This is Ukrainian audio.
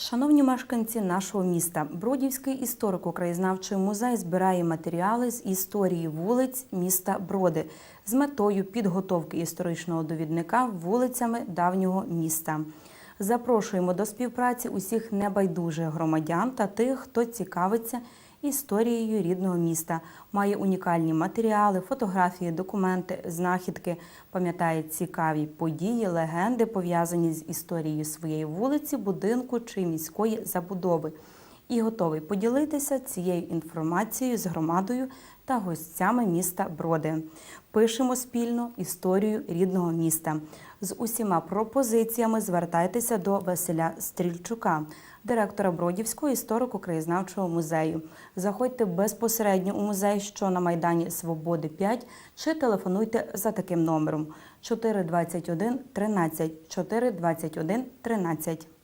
Шановні мешканці нашого міста, Бродівський історико-краєзнавчий музей збирає матеріали з історії вулиць міста Броди з метою підготовки історичного довідника вулицями давнього міста. Запрошуємо до співпраці усіх небайдужих громадян та тих, хто цікавиться історією рідного міста, має унікальні матеріали, фотографії, документи, знахідки, пам'ятає цікаві події, легенди, пов'язані з історією своєї вулиці, будинку чи міської забудови. І готовий поділитися цією інформацією з громадою та гостями міста Броди. Пишемо спільно історію рідного міста. З усіма пропозиціями звертайтеся до Василя Стрільчука, директора Бродівського історико-краєзнавчого музею. Заходьте безпосередньо у музей, що на Майдані Свободи 5, чи телефонуйте за таким номером 421 13 421 13.